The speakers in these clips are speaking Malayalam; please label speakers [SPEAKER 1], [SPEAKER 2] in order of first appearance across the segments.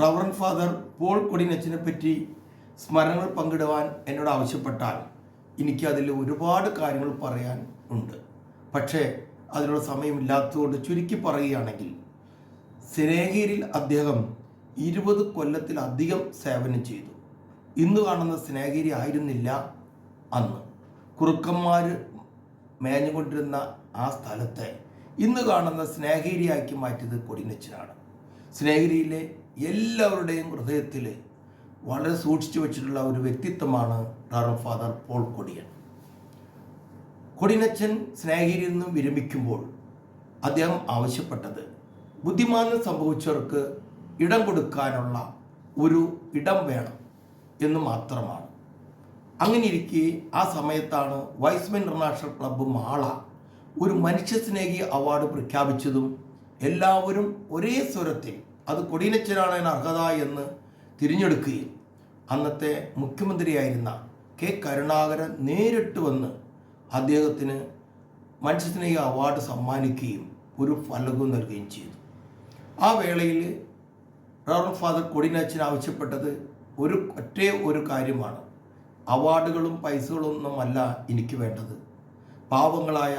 [SPEAKER 1] റവറൻ ഫാദർ പോൾ കൊടിനച്ചിനെ പറ്റി സ്മരണകൾ പങ്കിടുവാൻ എന്നോട് ആവശ്യപ്പെട്ടാൽ എനിക്ക് അതിൽ ഒരുപാട് കാര്യങ്ങൾ പറയാൻ ഉണ്ട്. പക്ഷേ അതിനുള്ള സമയമില്ലാത്തതുകൊണ്ട് ചുരുക്കി പറയുകയാണെങ്കിൽ സ്നേഹിരിൽ അദ്ദേഹം ഇരുപത് കൊല്ലത്തിലധികം സേവനം ചെയ്തു. ഇന്ന് കാണുന്ന സ്നേഹിരി ആയിരുന്നില്ല അന്ന്. കുറുക്കന്മാർ മേഞ്ഞുകൊണ്ടിരുന്ന ആ സ്ഥലത്തെ ഇന്ന് കാണുന്ന സ്നേഹിരിയാക്കി മാറ്റിയത് കൊടിനച്ചനാണ്. സ്നേഹിരിയിലെ എല്ലാവരുടെയും ഹൃദയത്തിൽ വളരെ സൂക്ഷിച്ചു വെച്ചിട്ടുള്ള ഒരു വ്യക്തിത്വമാണ് ഡാറൻ ഫാദർ പോൾ കൊടിയൻ. കൊടിനച്ചൻ സ്നേഹിരിയിൽ നിന്നും വിരമിക്കുമ്പോൾ അദ്ദേഹം ആവശ്യപ്പെട്ടത് ബുദ്ധിമാനം സംഭവിച്ചവർക്ക് ഇടം കൊടുക്കാനുള്ള ഒരു ഇടം വേണം എന്ന് മാത്രമാണ്. അങ്ങനെ ഇരിക്കെ ആ സമയത്താണ് വൈസ്മൻ ഇന്റർനാഷണൽ ക്ലബ്ബ് മാള ഒരു മനുഷ്യസ്നേഹി അവാർഡ് പ്രഖ്യാപിച്ചതും എല്ലാവരും ഒരേ സ്വരത്തിൽ അത് കൊടിയനച്ചനാണ് അതിന് അർഹത എന്ന് തിരഞ്ഞെടുക്കുകയും അന്നത്തെ മുഖ്യമന്ത്രിയായിരുന്ന കെ കരുണാകരൻ നേരിട്ട് വന്ന് അദ്ദേഹത്തിന് മനുഷ്യസ്നേഹ അവാർഡ് സമ്മാനിക്കുകയും ഒരു ഫലകവും നൽകുകയും ചെയ്തു. ആ വേളയിൽ റവറൻ ഫാദർ കൊടിനച്ചൻ ആവശ്യപ്പെട്ടത് ഒരു ഒറ്റേ ഒരു കാര്യമാണ്. അവാർഡുകളും പൈസകളൊന്നുമല്ല എനിക്ക് വേണ്ടത്. പാവങ്ങളായ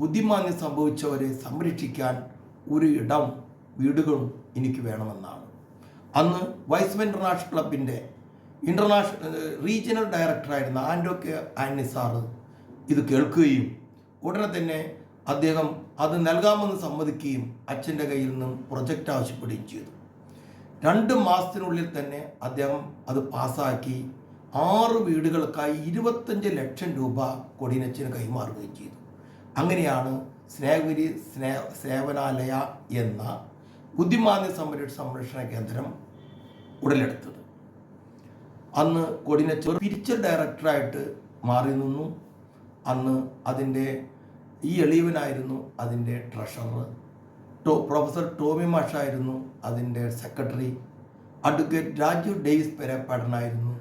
[SPEAKER 1] ബുദ്ധിമാന്യം സംഭവിച്ചവരെ സംരക്ഷിക്കാൻ ഒരു ഇടം വീടുകളും എനിക്ക് വേണമെന്നാണ്. അന്ന് വൈസ്മൻ ഇന്റർനാഷണൽ ക്ലബിന്റെ ഇന്റർനാഷണൽ റീജിയണൽ ഡയറക്ടറായിരുന്ന ആൻഡോ കെ ആന്നി സാറ് ഇത് കേൾക്കുകയും ഉടനെ തന്നെ അദ്ദേഹം അത് നൽകാമെന്ന് സമ്മതിക്കുകയും അച്ഛന്റെ കയ്യിൽ നിന്നും പ്രൊജക്റ്റ് ആവശ്യപ്പെടുകയും ചെയ്തു. രണ്ട് മാസത്തിനുള്ളിൽ തന്നെ അദ്ദേഹം അത് പാസ്സാക്കി ആറ് വീടുകൾക്കായി ഇരുപത്തഞ്ച് ലക്ഷം രൂപ കൊടിനച്ചിന് കൈമാറുകയും ചെയ്തു. അങ്ങനെയാണ് സ്നേഹഗിരി സ്നേ സേവനാലയ എന്ന ബുദ്ധിമാന്യ സംരക്ഷ സംരക്ഷണ കേന്ദ്രം ഉടലെടുത്തത്. അന്ന് കൊടിനച്ചർ സ്പിരിച്വൽ ഡയറക്ടറായിട്ട് മാറി നിന്നു. അന്ന് അതിന്റെ ഈ എളിയവനായിരുന്നു അതിന്റെ ട്രഷറർ ടോ പ്രൊഫസർ ടോമി മാഷായിരുന്നു അതിന്റെ സെക്രട്ടറി അഡ്വക്കേറ്റ് രാജു ഡേവിസ് പെരപ്പാടനായിരുന്നു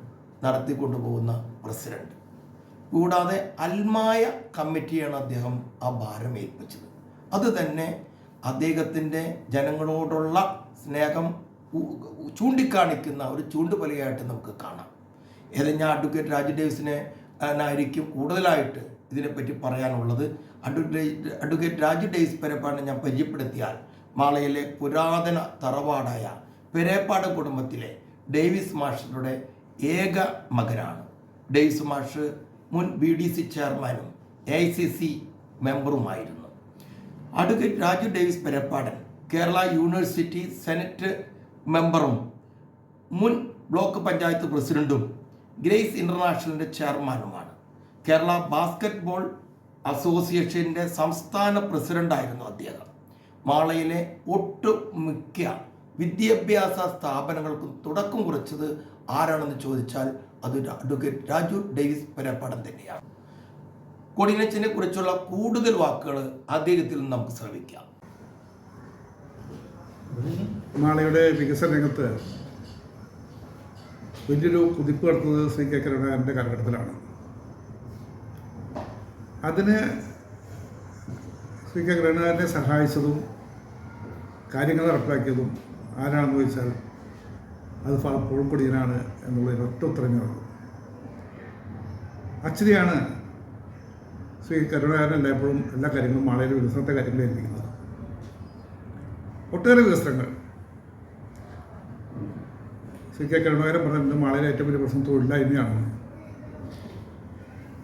[SPEAKER 1] നടത്തിക്കൊണ്ടുപോകുന്ന പ്രസിഡന്റ് കൂടാതെ അൽമായ കമ്മിറ്റിയാണ് അദ്ദേഹം ആ ഭാരം ഏൽപ്പിച്ചത്. അത് തന്നെ അദ്ദേഹത്തിന്റെ ജനങ്ങളോടുള്ള സ്നേഹം ചൂണ്ടിക്കാണിക്കുന്ന ഒരു ചൂണ്ടുപലയായിട്ട് നമുക്ക് കാണാം. ഏതെങ്കിലും ഞാൻ അഡ്വക്കേറ്റ് രാജു ഡേവിസിനെ ആയിരിക്കും കൂടുതലായിട്ട് ഇതിനെപ്പറ്റി പറയാനുള്ളത്. അഡ്വക്കേറ്റ് അഡ്വക്കേറ്റ് രാജു ഡേവിസ് പെരപ്പാടിനെ ഞാൻ പരിചയപ്പെടുത്തിയാൽ മാളയിലെ പുരാതന തറവാടായ പെരേപ്പാട് കുടുംബത്തിലെ ഡേവിസ് മാഷറുടെ ഏക മകനാണ്. ഡേവിസ് മാഷ് മുൻ ബി ഡി സി ചെയർമാനും A I C C മെമ്പറുമായിരുന്നു advocate Raju Davis Perappadan Kerala university senate മെമ്പറും മുൻ ബ്ലോക്ക് പഞ്ചായത്ത് പ്രസിഡന്റും ഗ്രേസ് ഇന്റർനാഷണലിന്റെ ചെയർമാനുമാണ്. കേരള ബാസ്കറ്റ്ബോൾ അസോസിയേഷന്റെ സംസ്ഥാന പ്രസിഡന്റായിരുന്നു അദ്ദേഹം. മാളയിലെ ഒട്ടുമിക്ക വിദ്യാഭ്യാസ സ്ഥാപനങ്ങൾക്കും തുടക്കം കുറിച്ചത് ആരാണെന്ന് ചോദിച്ചാൽ അത് അഡ്വക്കേറ്റ് രാജു ഡേവിസ് പെരപ്പാടൻ തന്നെയാണ്. കൊടിനച്ചിനെ കുറിച്ചുള്ള കൂടുതൽ വാക്കുകൾ അദ്ദേഹത്തിൽ നിന്ന് നമുക്ക് ശ്രമിക്കാം
[SPEAKER 2] മാളയുടെ വികസന രംഗത്ത് വലിയൊരു കുതിപ്പ് നടത്തുന്നത് ശ്രീ കെ കരുണാകരന്റെ കാലഘട്ടത്തിലാണ്. അതിന് ശ്രീ കെ കരുണാകരനെ സഹായിച്ചതും കാര്യങ്ങൾ നടപ്പിലാക്കിയതും ആരാണെന്ന് ചോദിച്ചാൽ അത് ഫാ- പോൾ കൊടിയനാണ് എന്നുള്ളതിന് ഒറ്റ ഉത്തരമേ ഉള്ളൂ. അച്ഛനെയാണ് ശ്രീ കരുണാകരൻ എല്ലായ്പ്പോഴും എല്ലാ കാര്യങ്ങളും മാളയിലെ വികസനത്തെ കാര്യങ്ങൾ ഏൽപ്പിക്കുന്നത് ഒട്ടേറെ വികസനങ്ങൾ. ശ്രീ കെ കരുണാകരൻ പറഞ്ഞിട്ടുണ്ട് മാളയിലെ ഏറ്റവും വലിയ പ്രശ്നം തൊഴിലില്ലായ്മയാണ്.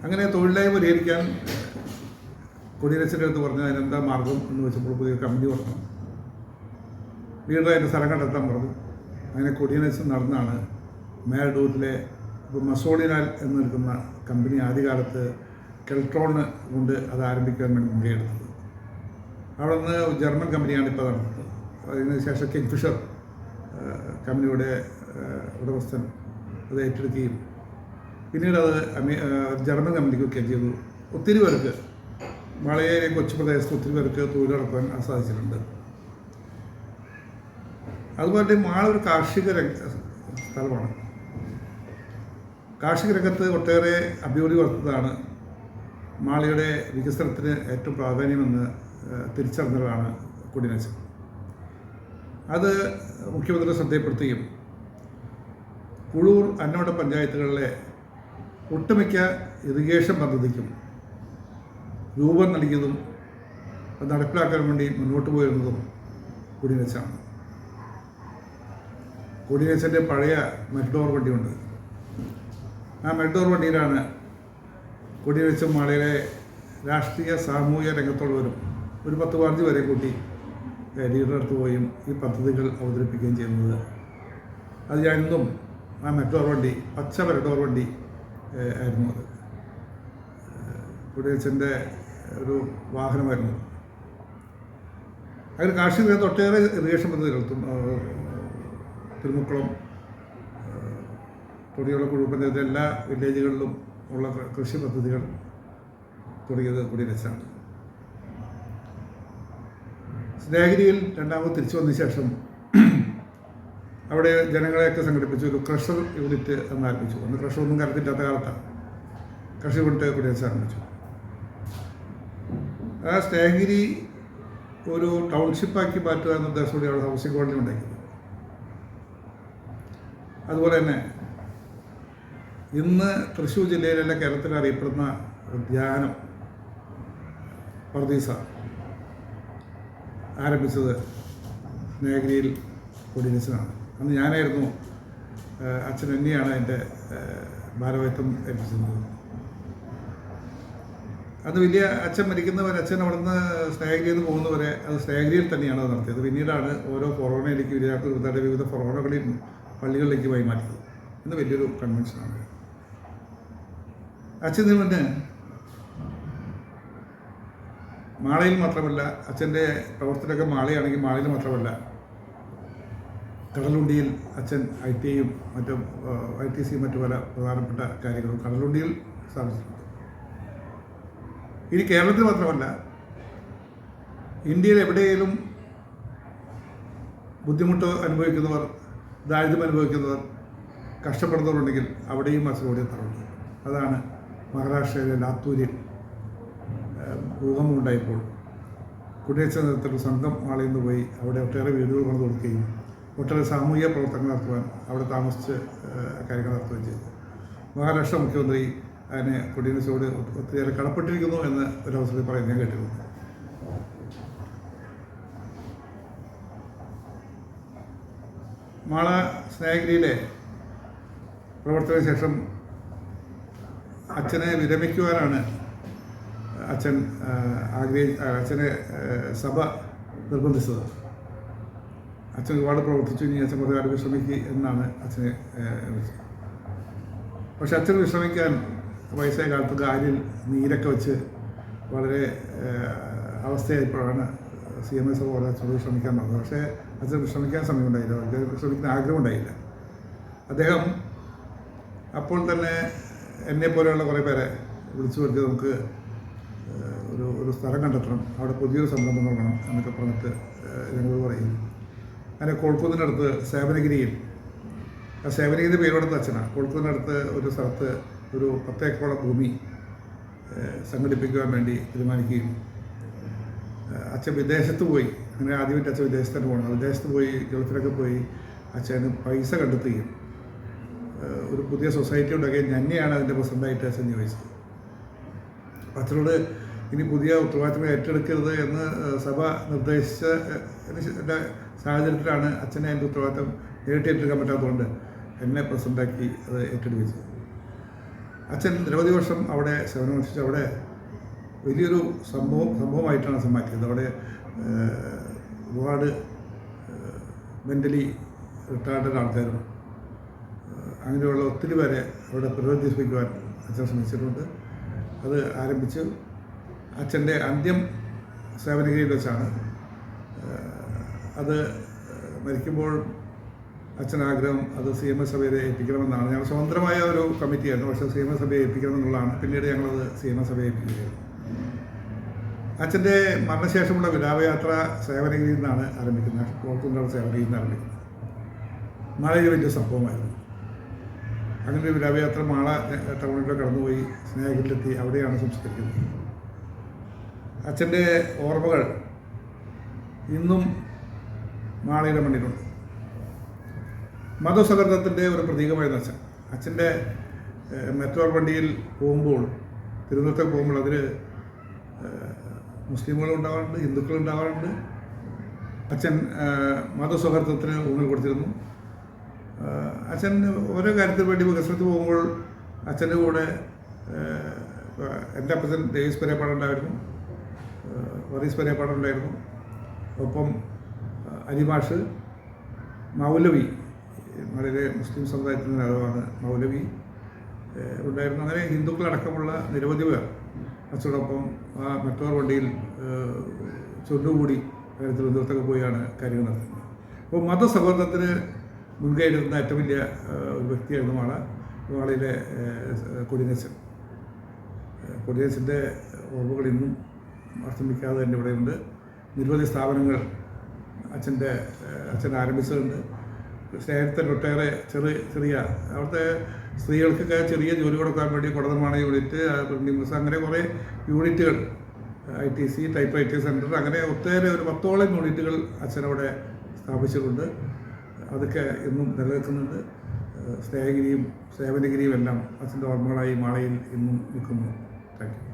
[SPEAKER 2] അങ്ങനെ തൊഴിലില്ലായ്മ പരിഹരിക്കാൻ കൊടിയരച്ചന്റെ പറഞ്ഞു അതിനെന്താ മാർഗം എന്ന് വെച്ചപ്പോൾ പുതിയ കമ്പനി പറഞ്ഞു വീണ്ടും സ്ഥലം കണ്ടെത്താൻ പറഞ്ഞു. അങ്ങനെ കൊടിയനച്ചൻ നടന്നാണ് മേഡൂരിലെ ഇപ്പോൾ മസോളിനാൽ എന്ന് നിൽക്കുന്ന കമ്പനി ആദ്യകാലത്ത് കെൽട്രോണ് കൊണ്ട് അത് ആരംഭിക്കാൻ വേണ്ടി മുൻകൈയെടുത്തത് അവിടെ നിന്ന് ജർമ്മൻ കമ്പനിയാണ് ഇപ്പോൾ നടത്തുന്നത്. അതിന് ശേഷം കിങ് ഫിഷർ കമ്പനിയുടെ ഉടമസ്ഥൻ അത് ഏറ്റെടുക്കുകയും പിന്നീട് അത് ജർമ്മൻ കമ്പനിക്ക് ഒക്കെ ചെയ്തു. ഒത്തിരി പേർക്ക് വളരെ കൊച്ചു പ്രദേശത്ത് ഒത്തിരി പേർക്ക് തൊഴിലുറപ്പാൻ സാധിച്ചിട്ടുണ്ട്. അതുപോലെ മാള ഒരു കാർഷിക രംഗ സ്ഥലമാണ്. കാർഷിക രംഗത്ത് ഒട്ടേറെ അഭിവൃദ്ധി വർത്തതാണ് മാളിയുടെ വികസനത്തിന് ഏറ്റവും പ്രാധാന്യമെന്ന് തിരിച്ചറിഞ്ഞതാണ് കൊടിനച്ചൻ. അത് മുഖ്യമന്ത്രി ശ്രദ്ധയിൽപ്പെടുത്തുകയും കുളൂർ അന്നോട പഞ്ചായത്തുകളിലെ ഒട്ടുമിക്ക ഇറിഗേഷൻ പദ്ധതിക്കും രൂപം നൽകിയതും അത് നടപ്പിലാക്കാൻ വേണ്ടി മുന്നോട്ട് പോയിരുന്നതും കുടിനച്ചാണ് കുടിനച്ചന്റെ പഴയ മെറ്റഡോർ വണ്ടിയുണ്ട്. ആ മെറ്റഡോർ വണ്ടിയിലാണ് കുടിവെച്ചും മാളയിലെ രാഷ്ട്രീയ സാമൂഹിക രംഗത്തുള്ളവരും ഒരു പത്ത് പതിനഞ്ച് വരെ കൂട്ടി ലീഡറെടുത്ത് പോയും ഈ പദ്ധതികൾ അവതരിപ്പിക്കുകയും ചെയ്യുന്നത്. അത് ഞാനിന്നും ആ മെട്രോർ വണ്ടി പച്ച മെട്രോർ വണ്ടി ആയിരുന്നു അത്. കുടിയച്ചന്റെ ഒരു വാഹനമായിരുന്നു. അങ്ങനെ കാർഷിക രംഗത്ത് ഒട്ടേറെ ഇറിഗേഷൻ പദ്ധതികൾ തിരുമുക്കുളം തൊടിയുള്ള കുഴപ്പം എല്ലാ വില്ലേജുകളിലും ഉള്ള കൃഷി പദ്ധതികൾ തുടങ്ങിയത് കൂടി വെച്ചാണ് സ്നേഹഗിരിയിൽ രണ്ടാമത് തിരിച്ചു വന്ന ശേഷം അവിടെ ജനങ്ങളെയൊക്കെ സംഘടിപ്പിച്ച് ഒരു ക്രഷർ യൂണിറ്റ് എന്ന് ആരംഭിച്ചു. അന്ന് ക്രഷർ ഒന്നും കരുത്തില്ലാത്ത കാലത്താണ് കൃഷി യൂണിറ്റ് കുടിവെച്ച് ആരംഭിച്ചു. ആ സ്നേഹഗിരി ഒരു ടൗൺഷിപ്പാക്കി മാറ്റുക എന്ന ഉദ്ദേശത്തോടെ അവിടെ ഹൗസിംഗ് കോളനി ഉണ്ടാക്കിയത്. അതുപോലെ തന്നെ ഇന്ന് തൃശ്ശൂർ ജില്ലയിലല്ല കേരളത്തിൽ അറിയപ്പെടുന്ന ധ്യാനം പർദീസ ആരംഭിച്ചത് സ്നേഹഗിരിയിൽ കൊടിയച്ചനാണ് അന്ന് ഞാനായിരുന്നു അച്ഛൻ എന്നെയാണ് എന്റെ ഭാരവാഹിത്വം ഏൽപ്പിച്ചിരുന്നത് അന്ന് വലിയ അച്ഛൻ മരിക്കുന്നവരെ അച്ഛൻ അവിടുന്ന് സ്നേഹഗിരിയിൽ നിന്ന് പോകുന്നവരെ അത് സ്നേഹഗിരിയിൽ തന്നെയാണ് അത് നടത്തിയത്. പിന്നീടാണ് ഓരോ ഫൊറോണയിലേക്ക് വിദ്യാർത്ഥികൾ വിവിധ വിവിധ ഫൊറോണകളിൽ പള്ളികളിലേക്ക് വൈമാറ്റിയത് ഇന്ന് വലിയൊരു കൺവെൻഷനാണ് പിന്നെ മാളയിൽ മാത്രമല്ല അച്ഛന്റെ പ്രവർത്തനമൊക്കെ മാളയാണെങ്കിൽ മാളയിൽ മാത്രമല്ല. കടലുണ്ടിയിൽ അച്ഛൻ ഐ ടി ഐയും മറ്റും ഐ ടി സിയും മറ്റു പല പ്രധാനപ്പെട്ട കാര്യങ്ങളും കടലുണ്ടിയിൽ സ്ഥാപിച്ചിട്ടുണ്ട്. ഇനി കേരളത്തിൽ മാത്രമല്ല ഇന്ത്യയിൽ എവിടെയെങ്കിലും ബുദ്ധിമുട്ട് അനുഭവിക്കുന്നവർ ദാരിദ്ര്യം അനുഭവിക്കുന്നവർ കഷ്ടപ്പെടുന്നവരുണ്ടെങ്കിൽ അവിടെയും അച്ഛനോടെ എത്താറുണ്ട്. അതാണ് മഹാരാഷ്ട്രയിലെ ലാത്തൂരിൽ ഭൂകമ്പമുണ്ടായപ്പോൾ കുടിയേറ്റ നേതൃത്വത്തിൽ സംഘം ആളിൽ നിന്ന് പോയി അവിടെ ഒട്ടേറെ വീടുകൾ കൊണ്ട് കൊടുക്കുകയും ഒട്ടേറെ സാമൂഹിക പ്രവർത്തനങ്ങൾ നടത്തുവാൻ അവിടെ താമസിച്ച് കാര്യങ്ങൾ നടത്തുകയും ചെയ്തു. മഹാരാഷ്ട്ര മുഖ്യമന്ത്രി അതിനെ കുടിയേറ്റത്തോട് ഒത്തിരിയേറെ കടപ്പെട്ടിരിക്കുന്നു എന്ന് ഒരു അവസരത്തിൽ പറയാൻ ഞാൻ കേട്ടിരുന്നു. മാള സ്നേഹഗിരിയിലെ പ്രവർത്തന ശേഷം അച്ഛനെ വിരമിക്കുവാനാണ് അച്ഛൻ ആഗ്രഹി അച്ഛനെ സഭ നിർബന്ധിച്ചത്. അച്ഛൻ ഒരുപാട് പ്രവർത്തിച്ചു ഇനി അച്ഛൻ കുറേ കാലം വിശ്രമിക്കുക എന്നാണ് അച്ഛനെ പക്ഷെ അച്ഛൻ വിശ്രമിക്കാൻ വയസ്സായ കാലത്ത് കാലിൽ നീരൊക്കെ വെച്ച് വളരെ അവസ്ഥയായപ്പോഴാണ് സി എം എസ് പോലെ അച്ഛനോട് വിശ്രമിക്കാൻ പറഞ്ഞത് പക്ഷേ അച്ഛൻ വിശ്രമിക്കാൻ സമയമുണ്ടായില്ല അദ്ദേഹം വിശ്രമിക്കുന്ന ആഗ്രഹം ഉണ്ടായില്ല അദ്ദേഹം അപ്പോൾ തന്നെ എന്നെ പോലെയുള്ള കുറേ പേരെ വിളിച്ചു വരുത്തി നമുക്ക് ഒരു ഒരു സ്ഥലം കണ്ടെത്തണം. അവിടെ പുതിയൊരു സംരംഭം തുടങ്ങണം എന്നൊക്കെ പറഞ്ഞിട്ട് ഞങ്ങളോട് പറയും. അങ്ങനെ കോഴിക്കോടിനടുത്ത് സേവനഗിരിയിൽ ആ സേവനഗിരി പേരോടുത്ത അച്ഛനാണ് കോഴിക്കോടിനടുത്ത് ഒരു സ്ഥലത്ത് ഒരു പത്തേക്കറോളം ഭൂമി സംഘടിപ്പിക്കുവാൻ വേണ്ടി തീരുമാനിക്കുകയും അച്ഛൻ വിദേശത്ത് പോയി. അങ്ങനെ ആദ്യമായിട്ട് അച്ഛൻ വിദേശത്തിന് പോകണം. വിദേശത്ത് പോയി ഗൾഫിലൊക്കെ പോയി അച്ഛന് പൈസ കണ്ടെത്തുകയും ഒരു പുതിയ സൊസൈറ്റി ഉണ്ടാക്കിയത് ഞന്നെയാണ് അതിന്റെ പ്രസിഡന്റായിട്ട് അപ്പം അച്ഛനോട് ഇനി പുതിയ ഉത്തരവാദിത്തങ്ങൾ ഏറ്റെടുക്കരുത് എന്ന് സഭ നിർദ്ദേശിച്ച സാഹചര്യത്തിലാണ് അച്ഛനെ എന്റെ ഉത്തരവാദിത്തം നേരിട്ട് ഏറ്റെടുക്കാൻ പറ്റാത്തതുകൊണ്ട് എന്നെ പ്രസിഡന്റാക്കി അത് ഏറ്റെടുപ്പിച്ചത്. അച്ഛൻ നിരവധി വർഷം അവിടെ സേവനമനുഷ്ഠിച്ച് അവിടെ വലിയൊരു സംഭവം സംഭവമായിട്ടാണ് അച്ഛൻ മാറ്റിയത്. അവിടെ ഒരുപാട് മെന്റലി റിട്ടയർഡ് ആൾക്കാരും അങ്ങനെയുള്ള ഒത്തിരി പേരെ അവിടെ പ്രചോദിപ്പിക്കുവാൻ അച്ഛൻ ശ്രമിച്ചിട്ടുണ്ട്. അത് ആരംഭിച്ചു. അച്ഛന്റെ അന്ത്യം സേവനഗിരിയിൽ വെച്ചാണ് അത് മരിക്കുമ്പോൾ അച്ഛൻ ആഗ്രഹം അത് സി എം എസ് സഭയെ ഏൽപ്പിക്കണമെന്നാണ്. ഞങ്ങൾ സ്വതന്ത്രമായ ഒരു കമ്മിറ്റിയായിരുന്നു. പക്ഷേ സി എം എസ് സഭയെ ഏൽപ്പിക്കണമെന്നുള്ളതാണ്. പിന്നീട് ഞങ്ങളത് സി എം എസ് സഭയെ ഏൽപ്പിക്കുകയായിരുന്നു. അച്ഛന്റെ മരണശേഷമുള്ള വിലാപയാത്ര സേവനഗിരിയിൽ നിന്നാണ് ആരംഭിക്കുന്നത്. കോർത്തുണ്ടാവ് സേവനഗിരിയിൽ നിന്ന് ആരംഭിക്കുന്നത്. മഴയ്ക്ക് വലിയ സംഭവമായിരുന്നു. അങ്ങനെ ഒരു വിലാപയാത്ര മാള ടൗണിലൂടെ കടന്നുപോയി സ്നേഹത്തിലെത്തി അവിടെയാണ് സംസ്കരിക്കുന്നത്. അച്ഛന്റെ ഓർമ്മകൾ ഇന്നും മാളയുടെ മണ്ണിലുണ്ട്. മതസഹകരണത്തിന്റെ ഒരു പ്രതീകമായിരുന്നു അച്ഛൻ. അച്ഛന്റെ മെറ്റോർ വണ്ടിയിൽ പോകുമ്പോൾ തിരുവനന്തപുരത്തേക്ക് പോകുമ്പോൾ അതിൽ മുസ്ലിമുകൾ ഉണ്ടാവാറുണ്ട് ഹിന്ദുക്കൾ അച്ഛൻ മതസൗഹൃദത്തിന് ഊന്നൽ കൊടുത്തിരുന്നു. അച്ഛൻ ഓരോ കാര്യത്തിന് വേണ്ടി വികസനത്തിൽ പോകുമ്പോൾ അച്ഛന്റെ കൂടെ എന്റെ അപ്പച്ചൻ ദേവീസ് പെരേപ്പാടുണ്ടായിരുന്നു. വറീസ് പെരേപ്പാടുണ്ടായിരുന്നു. ഒപ്പം അലിമാഷ് മൗലവി വളരെ മുസ്ലിം സമുദായത്തിന്റെ നിന്നാണ് മൗലവി. ഉണ്ടായിരുന്നു. അങ്ങനെ ഹിന്ദുക്കളടക്കമുള്ള നിരവധി പേർ അച്ഛനോടൊപ്പം ആ മെട്രോ വണ്ടിയിൽ ചുണ്ടുകൂടി തിരുവനന്തപുരത്തൊക്കെ പോയാണ് കാര്യങ്ങൾ നടത്തുന്നത്. അപ്പോൾ മതസൗഹാർദ്ദത്തിന് മുൻകൈ എടുക്കുന്ന ഏറ്റവും വലിയ ഒരു വ്യക്തിയായിരുന്നു മാള. മാളയിലെ കൊടിനസൻ കൊടിനസിന്റെ ഓർമ്മകൾ ഇന്നും അസ്തമിക്കാതെ തന്നെ ഇവിടെയുണ്ട്. നിരവധി സ്ഥാപനങ്ങൾ അച്ഛന്റെ അച്ഛൻ ആരംഭിച്ചതുണ്ട് സ്നേഹത്തിൽ ഒട്ടേറെ ചെറിയ ചെറിയ അവിടുത്തെ സ്ത്രീകൾക്കൊക്കെ ചെറിയ ജോലി കൊടുക്കാൻ വേണ്ടി കുടതമാണ് യൂണിറ്റ് പ്രിന്റിംഗ് അങ്ങനെ കുറേ യൂണിറ്റുകൾ I T C type I T centre അങ്ങനെ ഒട്ടേറെ ഒരു പത്തോളം യൂണിറ്റുകൾ അച്ഛനവിടെ സ്ഥാപിച്ചിട്ടുണ്ട്. അതൊക്കെ ഇന്നും നിലനിൽക്കുന്നുണ്ട്. സ്നേഹഗിരിയും സേവനഗിരിയും എല്ലാം അച്ഛന്റെ ഓർമ്മകളായി മാളയിൽ ഇന്നും നിൽക്കുന്നു. Thank you.